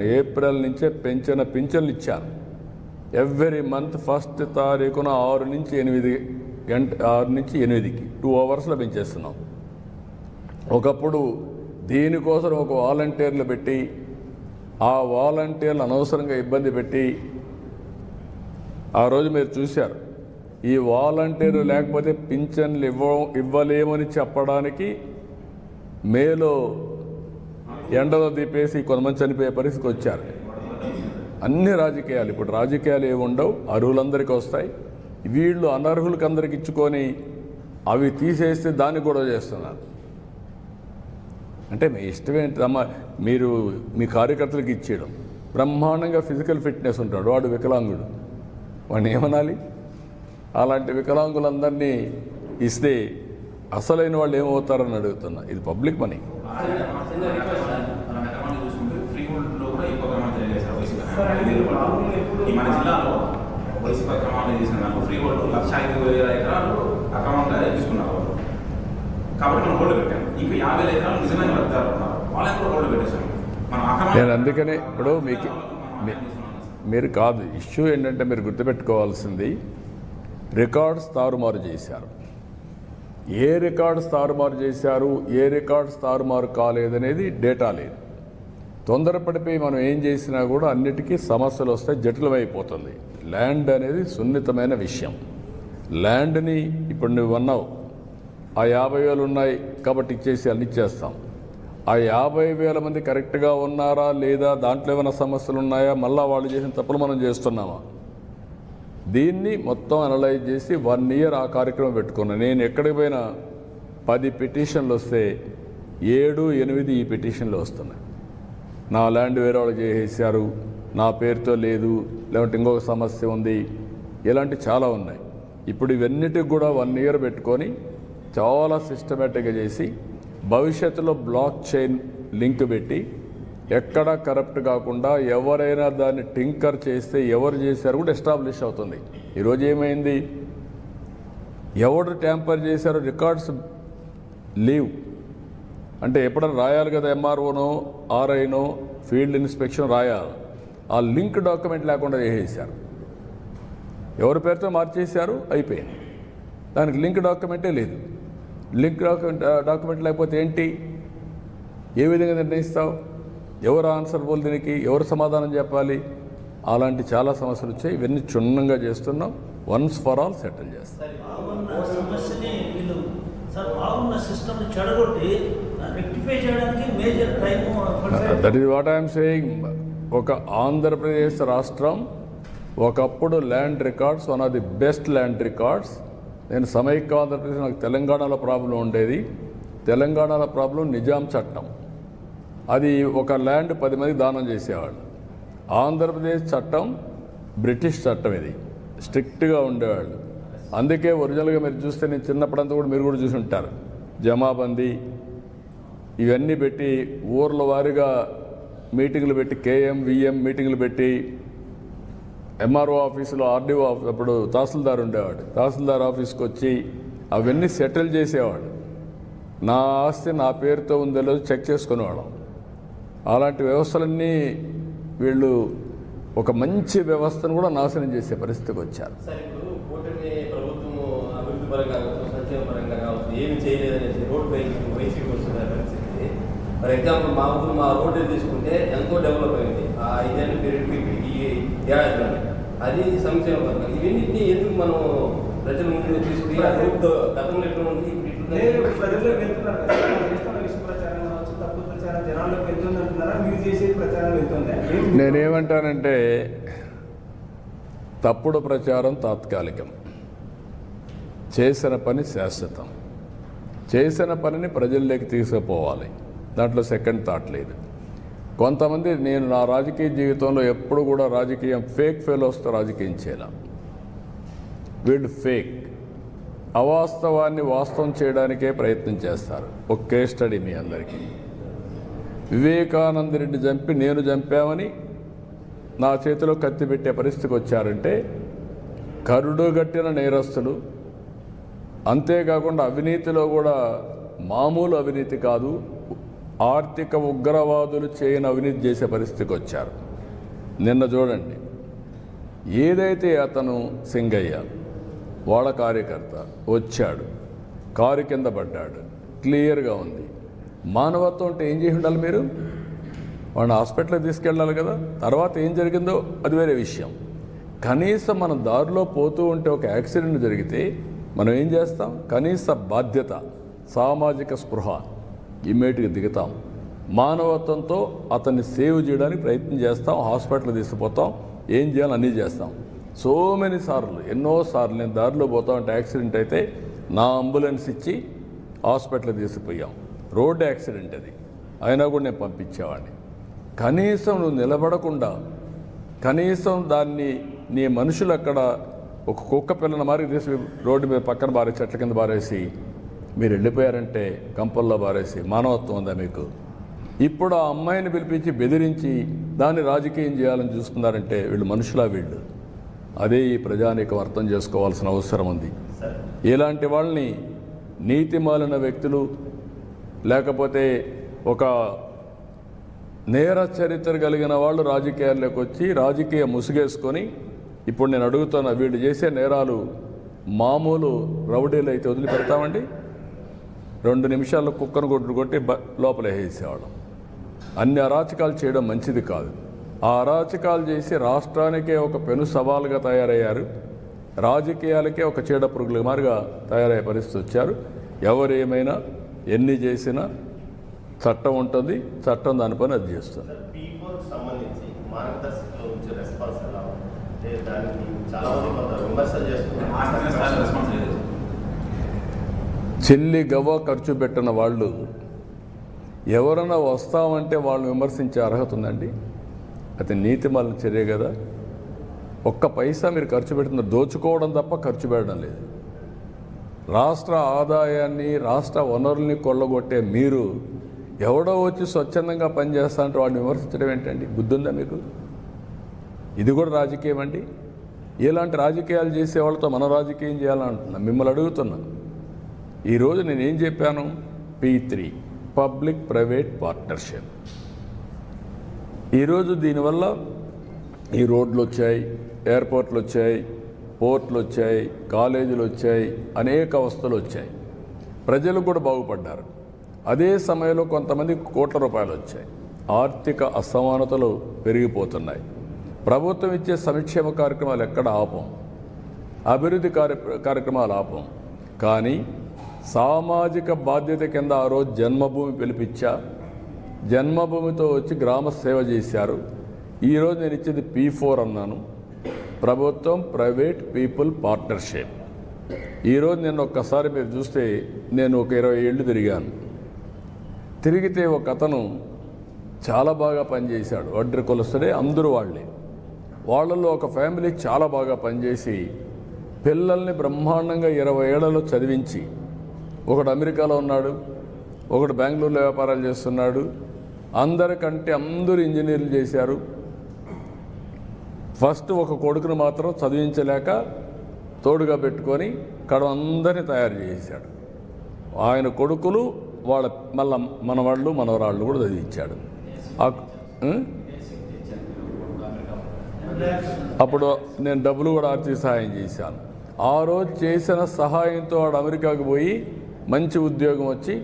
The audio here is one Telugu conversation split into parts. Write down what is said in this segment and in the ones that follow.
ఏప్రిల్ నుంచే పెంచిన పింఛన్లు ఇచ్చారు. ఎవ్రీ మంత్ ఫస్ట్ తారీఖున ఆరు నుంచి ఎనిమిది గంట ఆరు నుంచి ఎనిమిదికి టూ అవర్స్లో పెంచేస్తున్నాం. ఒకప్పుడు దీనికోసం ఒక వాలంటీర్లు పెట్టి ఆ వాలంటీర్లు అనవసరంగా ఇబ్బంది పెట్టి ఆ రోజు మీరు చూశారు. ఈ వాలంటీర్లు లేకపోతే పింఛన్లు ఇవ్వ ఇవ్వలేమని చెప్పడానికి మేలో ఎండలో దీపేసి కొంతమంది చనిపోయే పరిస్థితికి వచ్చారు. అన్ని రాజకీయాలు ఇప్పుడు రాజకీయాలు ఏమి ఉండవు అర్హులందరికీ వస్తాయి. వీళ్ళు అనర్హులకి అందరికి ఇచ్చుకొని అవి తీసేస్తే దాన్ని గొడవ చేస్తున్నారు. అంటే మీ ఇష్టమేంటమ్మా మీరు మీ కార్యకర్తలకు ఇచ్చేయడం. బ్రహ్మాండంగా ఫిజికల్ ఫిట్నెస్ ఉంటాడు వాడు వికలాంగుడు. వాడిని ఏమనాలి? అలాంటి వికలాంగులందరినీ ఇస్తే అసలైన వాళ్ళు ఏమవుతారని అడుగుతున్నా. ఇది పబ్లిక్ మనీ. చూసుకుంటే ఫ్రీ హోల్డ్లో కూడా ఎక్కువ వైసీపీ మన జిల్లాలో వైసీపీ చేసిన దాంట్లో ఫ్రీ హోల్డ్ లక్ష ఐదు వేల ఎకరాలు తీసుకున్నారు వాళ్ళు కాబట్టి మనం హోల్డ్ పెట్టాం ఇంకా యాభై వేల ఎకరాలు నిజమైన ఉన్నారు వాళ్ళని కూడా హోల్డ్ పెట్టేశాం మనం నేను అందుకనే ఇప్పుడు మీకు మీరు కాదు ఇష్యూ ఏంటంటే మీరు గుర్తుపెట్టుకోవాల్సింది రికార్డ్స్ తారుమారు చేశారు. ఏ రికార్డ్స్ తారుమారు చేశారు ఏ రికార్డ్స్ తారుమారు కాలేదనేది డేటా లేదు. తొందరపడిపోయి మనం ఏం చేసినా కూడా అన్నిటికీ సమస్యలు వస్తాయి జటిలమైపోతుంది. ల్యాండ్ అనేది సున్నితమైన విషయం. ల్యాండ్ని ఇప్పుడు నువ్వు అన్నావు. ఆ యాభై వేలు ఉన్నాయి కాబట్టి ఇచ్చేసి అన్ని ఇచ్చేస్తాం. ఆ యాభై వేల మంది కరెక్ట్గా ఉన్నారా లేదా దాంట్లో ఏమైనా సమస్యలు ఉన్నాయా? మళ్ళీ వాళ్ళు చేసిన తప్పులు మనం చేస్తున్నామా? దీన్ని మొత్తం అనలైజ్ చేసి వన్ ఇయర్ ఆ కార్యక్రమం పెట్టుకున్నాను నేను ఎక్కడికి పోయినా పది పిటిషన్లు వస్తే ఏడు ఎనిమిది ఈ పిటిషన్లు వస్తున్నాయి. నా ల్యాండ్ వేరే వాళ్ళు చేసేసారు నా పేరుతో లేదు లేదంటే ఇంకొక సమస్య ఉంది ఇలాంటి చాలా ఉన్నాయి. ఇప్పుడు ఇవన్నిటికి కూడా వన్ ఇయర్ పెట్టుకొని చాలా సిస్టమేటిక్గా చేసి భవిష్యత్తులో బ్లాక్ చైన్ లింక్ పెట్టి ఎక్కడ కరప్ట్ కాకుండా ఎవరైనా దాన్ని టింకర్ చేస్తే ఎవరు చేశారు కూడా ఎస్టాబ్లిష్ అవుతుంది. ఈరోజు ఏమైంది? ఎవరు ట్యాంపర్ చేశారో రికార్డ్స్ లీవ్ అంటే ఎప్పుడైనా రాయాలి కదా ఎంఆర్ఓనో ఆర్ఐనో ఫీల్డ్ ఇన్స్పెక్షన్ రాయాలి. ఆ లింక్ డాక్యుమెంట్ లేకుండా చేసేసారు ఎవరి పేరుతో మార్చేశారు? అయిపోయింది. దానికి లింక్ డాక్యుమెంటే లేదు. లింక్ డాక్యుమెంట్ డాక్యుమెంట్ లేకపోతే ఏంటి? ఏ విధంగా నిర్ణయిస్తావు? ఎవరు ఆన్సర్బుల్ దీనికి? ఎవరు సమాధానం చెప్పాలి? అలాంటి చాలా సమస్యలు వచ్చాయి. ఇవన్నీ క్షుణ్ణంగా చేస్తున్నాం. వన్స్ ఫర్ ఆల్ సెటిల్ చేస్తాం that is what I'm saying ఒక ఆంధ్రప్రదేశ్ రాష్ట్రం ఒకప్పుడు land records one of the best land records నేను సమైక్య ఆంధ్రప్రదేశ్ నాకు తెలంగాణలో ప్రాబ్లం ఉండేది. తెలంగాణలో ప్రాబ్లం నిజాం చట్టం. అది ఒక ల్యాండ్ పది మంది దానం చేసేవాడు. ఆంధ్రప్రదేశ్ చట్టం బ్రిటిష్ చట్టం ఇది. స్ట్రిక్ట్గా ఉండేవాళ్ళు. అందుకే ఒరిజినల్గా మీరు చూస్తే నేను చిన్నప్పుడంతా కూడా మీరు కూడా చూసి ఉంటారు. జమాబందీ ఇవన్నీ పెట్టి ఊర్ల వారీగా మీటింగ్లు పెట్టి కేఎం విఎం మీటింగ్లు పెట్టి ఎంఆర్ఓ ఆఫీసులో ఆర్డీఓ ఆఫీస్ అప్పుడు తహసీల్దార్ ఉండేవాడు. తహసీల్దార్ ఆఫీస్కి వచ్చి అవన్నీ సెటిల్ చేసేవాడు. నా ఆస్తి నా పేరుతో ఉందో లేదో చెక్ చేసుకునేవాళ్ళం. అలాంటి వ్యవస్థలన్నీ వీళ్ళు ఒక మంచి వ్యవస్థను కూడా నాశనం చేసే పరిస్థితికి వచ్చారు. సార్ ఇప్పుడు కూటమి ప్రభుత్వం అభివృద్ధి పరంగా కావచ్చు సంక్షేమ పరంగా కావచ్చు ఏమి చేయలేదనేసి రోడ్ వైపు వైసీపీ వస్తున్న పరిస్థితి. ఫర్ ఎగ్జాంపుల్ మా ఊరు మా రోడ్డు తీసుకుంటే ఎంతో డెవలప్ అయింది. ఆ ఐదేళ్ళ పీరియడ్కి ఇప్పటికి ఈ ఏడాదిలోనే. అది సంక్షేమ పథకం ఇవన్నింటినీ ఎందుకు మనం ప్రజల ముందు తీసుకుని ఆ రోడ్డు గతంలో ఎట్లా ఉంది? ఇప్పుడు నేనేమంటానంటే తప్పుడు ప్రచారం తాత్కాలికం. చేసిన పని శాశ్వతం. చేసిన పనిని ప్రజల్లోకి తీసుకుపోవాలి. దాంట్లో సెకండ్ థాట్ లేదు. కొంతమంది నేను నా రాజకీయ జీవితంలో ఎప్పుడు కూడా రాజకీయం ఫేక్ ఫెలోస్తో రాజకీయం చేయాల. వీళ్ళు ఫేక్ అవాస్తవాన్ని వాస్తవం చేయడానికే ప్రయత్నం చేస్తారు. ఒక కేస్ స్టడీ మీ అందరికీ. వివేకానంద రెడ్డి చంపి నేను చంపామని నా చేతిలో కత్తి పెట్టే పరిస్థితికి వచ్చారంటే కరుడు గట్టిన నేరస్తులు. అంతేకాకుండా అవినీతిలో కూడా మామూలు అవినీతి కాదు ఆర్థిక ఉగ్రవాదులు చేయని అవినీతి చేసే పరిస్థితికి వచ్చారు. నిన్న చూడండి ఏదైతే అతను సింగయ్య వాళ్ళ కార్యకర్త వచ్చాడు కారు కింద పడ్డాడు క్లియర్గా ఉంది. మానవత్వం అంటే ఏం చేసి ఉండాలి మీరు? వాడిని హాస్పిటల్కి తీసుకెళ్ళాలి కదా. తర్వాత ఏం జరిగిందో అది వేరే విషయం. కనీసం మనం దారిలో పోతూ ఉంటే ఒక యాక్సిడెంట్ జరిగితే మనం ఏం చేస్తాం? కనీస బాధ్యత సామాజిక స్పృహ ఇమ్మీడియట్గా దిగుతాం. మానవత్వంతో అతన్ని సేవ్ చేయడానికి ప్రయత్నం చేస్తాం హాస్పిటల్ తీసుకుపోతాం ఏం చేయాలో అన్నీ చేస్తాం. సో మెనీ సార్లు ఎన్నో సార్లు నేను దారిలో పోతా ఉంటే యాక్సిడెంట్ అయితే నా అంబులెన్స్ ఇచ్చి హాస్పిటల్ తీసుకుపోయాం. రోడ్ యాక్సిడెంట్ అది. అయినా కూడా నేను పంపించేవాడిని. కనీసం నువ్వు నిలబడకుండా కనీసం దాన్ని నీ మనుషులు అక్కడ ఒక కుక్క పిల్లని మారి తీసి రోడ్డు మీద పక్కన బారేసి చెట్ల కింద బారేసి మీరు వెళ్ళిపోయారంటే కంపల్లో బారేసి మానవత్వం ఉందా మీకు? ఇప్పుడు ఆ అమ్మాయిని పిలిపించి బెదిరించి దాన్ని రాజకీయం చేయాలని చూస్తున్నారంటే వీళ్ళు మనుషులా వీళ్ళు. అదే ఈ ప్రజానీకం అర్థం చేసుకోవాల్సిన అవసరం ఉంది. ఇలాంటి వాళ్ళని నీతిమాలిన వ్యక్తులు లేకపోతే ఒక నేర చరిత్ర కలిగిన వాళ్ళు రాజకీయాల్లోకి వచ్చి రాజకీయ ముసుగేసుకొని ఇప్పుడు నేను అడుగుతున్న వీళ్ళు చేసే నేరాలు మామూలు రౌడీలు అయితే వదిలిపెడతామండి. రెండు నిమిషాల్లో కుక్కను కొట్టు కొట్టి బ- లోపల వేసేవాళ్ళం అన్ని అరాచకాలు చేయడం మంచిది కాదు. ఆ అరాచకాలు చేసి రాష్ట్రానికే ఒక పెను సవాలుగా తయారయ్యారు. రాజకీయాలకే ఒక చీడ పురుగుల మారిగా తయారయ్యే పరిస్థితి వచ్చారు. ఎవరు ఏమైనా ఎన్ని చేసినా చట్టం ఉంటుంది చట్టం దాని పని అది చేస్తుంది చెల్లి గవ్వ ఖర్చు పెట్టిన వాళ్ళు ఎవరైనా వస్తామంటే వాళ్ళని విమర్శించే అర్హత ఉందండి? అది నీతిమాలిన చర్య కదా. ఒక్క పైసా మీరు ఖర్చు పెడుతున్న దోచుకోవడం తప్ప ఖర్చు పెట్టడం లేదు. రాష్ట్ర ఆదాయాన్ని రాష్ట్ర వనరుల్ని కొల్లగొట్టే మీరు ఎవడో వచ్చి స్వచ్ఛందంగా పనిచేస్తా అంటే వాడిని విమర్శించడం ఏంటండి? బుద్ధుందా మీకు? ఇది కూడా రాజకీయం అండి. ఇలాంటి రాజకీయాలు చేసే వాళ్ళతో మనం రాజకీయం చేయాలంటున్నా. మిమ్మల్ని అడుగుతున్నా. ఈరోజు నేను ఏం చెప్పాను? P three public private partnership. ఈరోజు దీనివల్ల ఈ రోడ్లు వచ్చాయి ఎయిర్పోర్ట్లు వచ్చాయి పోర్ట్లు వచ్చాయి కాలేజీలు వచ్చాయి అనేక వస్తువులు వచ్చాయి ప్రజలు కూడా బాగుపడ్డారు. అదే సమయంలో కొంతమంది కోట్ల రూపాయలు వచ్చాయి ఆర్థిక అసమానతలు పెరిగిపోతున్నాయి. ప్రభుత్వం ఇచ్చే సంక్షేమ కార్యక్రమాలు ఎక్కడ ఆపం? అభివృద్ధి కార్య కార్యక్రమాలు ఆపం. కానీ సామాజిక బాధ్యత కింద ఆ రోజు జన్మభూమి పిలిపించా జన్మభూమితో వచ్చి గ్రామ సేవ చేశారు. ఈరోజు నేను ఇచ్చేది పీ ఫోర్ అన్నాను. ప్రభుత్వం ప్రైవేట్ పీపుల్ పార్ట్నర్షిప్. ఈరోజు నేను ఒక్కసారి మీరు చూస్తే నేను ఒక ఇరవై ఏళ్ళు తిరిగాను. తిరిగితే ఒక అతను చాలా బాగా పనిచేశాడు. వడ్రి కొలుస్తుడే అందరూ వాళ్ళే. వాళ్ళల్లో ఒక ఫ్యామిలీ చాలా బాగా పనిచేసి పిల్లల్ని బ్రహ్మాండంగా ఇరవై ఏళ్ళలో చదివించి ఒకడు అమెరికాలో ఉన్నాడు ఒకడు బెంగళూరులో వ్యాపారాలు చేస్తున్నాడు అందరికంటే అందరూ ఇంజనీర్లు చేశారు. ఫస్ట్ ఒక కొడుకును మాత్రం చదివించలేక తోడుగా పెట్టుకొని కడవందరినీ తయారు చేశాడు ఆయన కొడుకులు వాళ్ళ మళ్ళా మనవాళ్ళు మనవరాళ్ళు కూడా చదివించాడు. అప్పుడు నేను డబ్బులు కూడా ఆర్థిక సహాయం చేశాను. ఆ రోజు చేసిన సహాయంతో వాడు అమెరికాకు పోయి మంచి ఉద్యోగం వచ్చి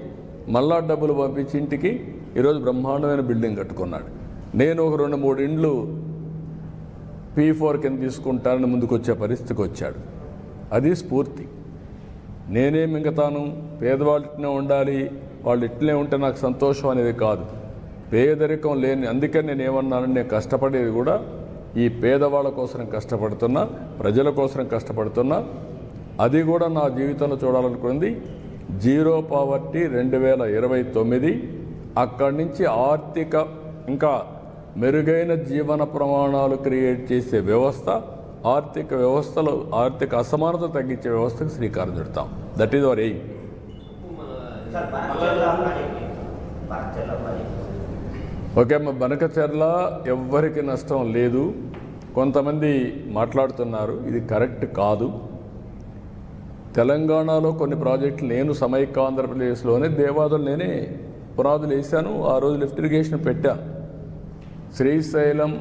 మళ్ళా డబ్బులు పంపించి ఇంటికి ఈరోజు బ్రహ్మాండమైన బిల్డింగ్ కట్టుకున్నాడు. నేను ఒక రెండు మూడు ఇండ్లు పీ ఫోర్ కింద తీసుకుంటానని ముందుకొచ్చే పరిస్థితికి వచ్చాడు. అది స్ఫూర్తి. నేనే మింగతాను పేదవాళ్ళు ఉండాలి వాళ్ళు ఇట్లనే ఉంటే నాకు సంతోషం అనేది కాదు. పేదరికం లేని అందుకని నేను ఏమన్నాను నేను కష్టపడేది కూడా ఈ పేదవాళ్ళ కోసం కష్టపడుతున్నా ప్రజల కోసం కష్టపడుతున్నా. అది కూడా నా జీవితంలో చూడాలనుకుంది. జీరో పావర్టీ రెండు వేల ఇరవై తొమ్మిది. అక్కడి నుంచి ఆర్థిక ఇంకా మెరుగైన జీవన ప్రమాణాలు క్రియేట్ చేసే వ్యవస్థ ఆర్థిక వ్యవస్థలో ఆర్థిక అసమానత తగ్గించే వ్యవస్థకు శ్రీకారం చుడతాం. That is our aim okay అమ్మ బనకచెర్ల ఎవ్వరికి నష్టం లేదు. కొంతమంది మాట్లాడుతున్నారు ఇది కరెక్ట్ కాదు. తెలంగాణలో కొన్ని ప్రాజెక్టులు నేను సమైక్య ఆంధ్రప్రదేశ్లోనే దేవాదులు నేనే పునాదులు వేశాను ఆ రోజు లిఫ్ట్ ఇరిగేషన్ పెట్టాను శ్రీశైలం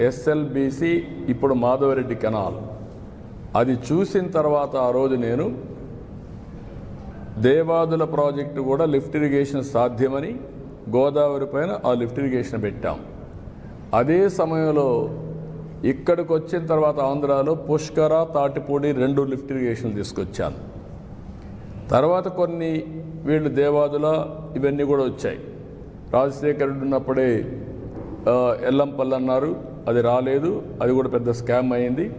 ఎస్ఎల్బిసి ఇప్పుడు మాధవరెడ్డి కెనాల్. అది చూసిన తర్వాత ఆ రోజు నేను దేవాదుల ప్రాజెక్టు కూడా లిఫ్ట్ ఇరిగేషన్ సాధ్యమని గోదావరి పైన ఆ లిఫ్ట్ ఇరిగేషన్ పెట్టాం. అదే సమయంలో ఇక్కడికి వచ్చిన తర్వాత ఆంధ్రాలో పుష్కర తాటిపూడి రెండు లిఫ్ట్ ఇరిగేషన్ తీసుకొచ్చాను. తర్వాత కొన్ని వీళ్ళు దేవాదుల ఇవన్నీ కూడా వచ్చాయి. రాజశేఖరుడు ఉన్నప్పుడే ఆ, ఎల్లంపల్లి అన్నారు అది రాలేదు అది కూడా పెద్ద స్కామ్ అయింది.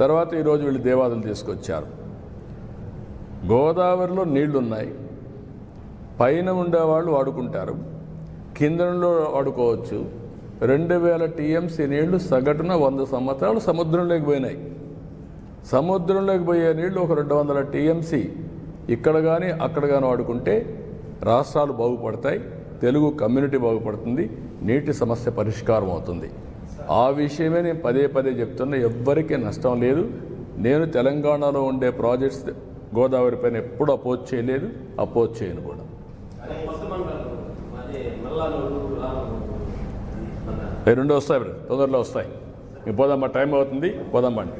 తర్వాత ఈరోజు వీళ్ళు దేవాదులు తీసుకొచ్చారు. గోదావరిలో నీళ్ళున్నాయి. పైన ఉండేవాళ్ళు వాడుకుంటారు. కిందలో వాడుకోవచ్చు. రెండు వేల టీఎంసీ నీళ్ళు సగటున వంద సంవత్సరాలు సముద్రంలోకి పోయినాయి. సముద్రంలోకి పోయే నీళ్ళు ఒక రెండు వందల టీఎంసీ. ఇక్కడ కానీ అక్కడ కానీ వాడుకుంటే రాష్ట్రాలు బాగుపడతాయి. తెలుగు కమ్యూనిటీ బాగుపడుతుంది నీటి సమస్య పరిష్కారం అవుతుంది. ఆ విషయమే నేను పదే పదే చెప్తున్నా ఎవ్వరికీ నష్టం లేదు. నేను తెలంగాణలో ఉండే ప్రాజెక్ట్స్ గోదావరి పైన ఎప్పుడు అపోజ్ చేయలేదు అపోజ్ చేయను కూడా. రెండు వస్తాయి బ్రదర్. తొందరలో వస్తాయి. పోదామా టైం అవుతుంది పోదామండి